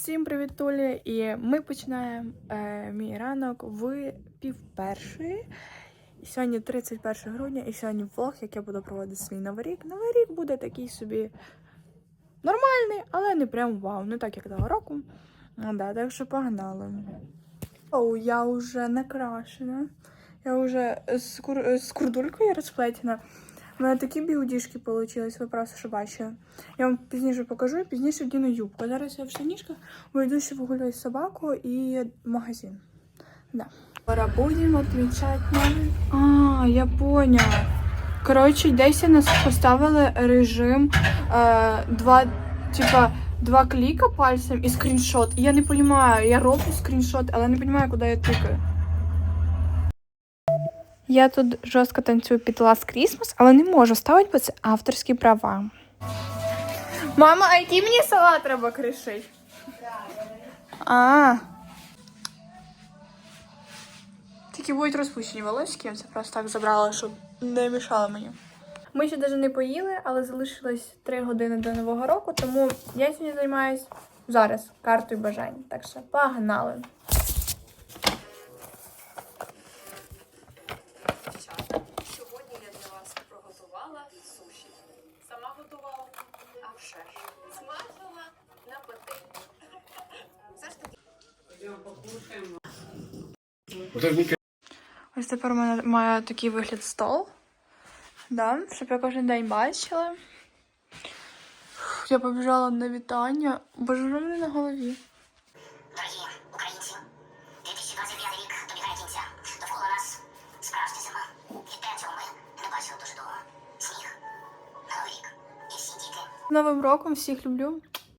Всім привіт, Толі! І ми починаємо е, мій ранок в пів. І сьогодні 31 грудня, і сьогодні влог, як я буду проводити свій новий рік. Новий рік буде такий собі нормальний, але не прям вау, не так як того року. Ну, да, так що погнали. Оу, я вже накрашена. Я вже з, кур... з курдулькою розплетена. У мене такі бігудішки вийшли, ви просто що бачили. Я вам пізніше покажу і пізніше вдіну юбку. Зараз я в штанішках вийду ще погуляю з собакою і магазин. Да. Пора будемо відмічати новий. А, я поняла. Коротше, десь нас поставили режим е, два, типа, два кліка пальцем і скріншот. І я не розумію, я роблю скріншот, але не розумію, куди я тикаю. Я тут жорстко танцюю під Last Christmas, але не можу ставити, бо це авторські права. Мама, а який мені салат треба кришити? А. Тільки будуть розпущені волосики, я це просто так забрала, щоб не мішало мені. Ми ще навіть не поїли, але залишилось 3 години до Нового року, тому я сьогодні займаюсь зараз картою бажань. Так що погнали. Дівчата, сьогодні я для вас приготувала суші. Сама готувала, а вже ж смажила на пательні. Все ж таки Ось тепер у мене має такий вигляд стол. Да, щоб я кожен день бачила. Я побіжала на вітання. Боже, в мене на голові. Новим роком всіх люблю.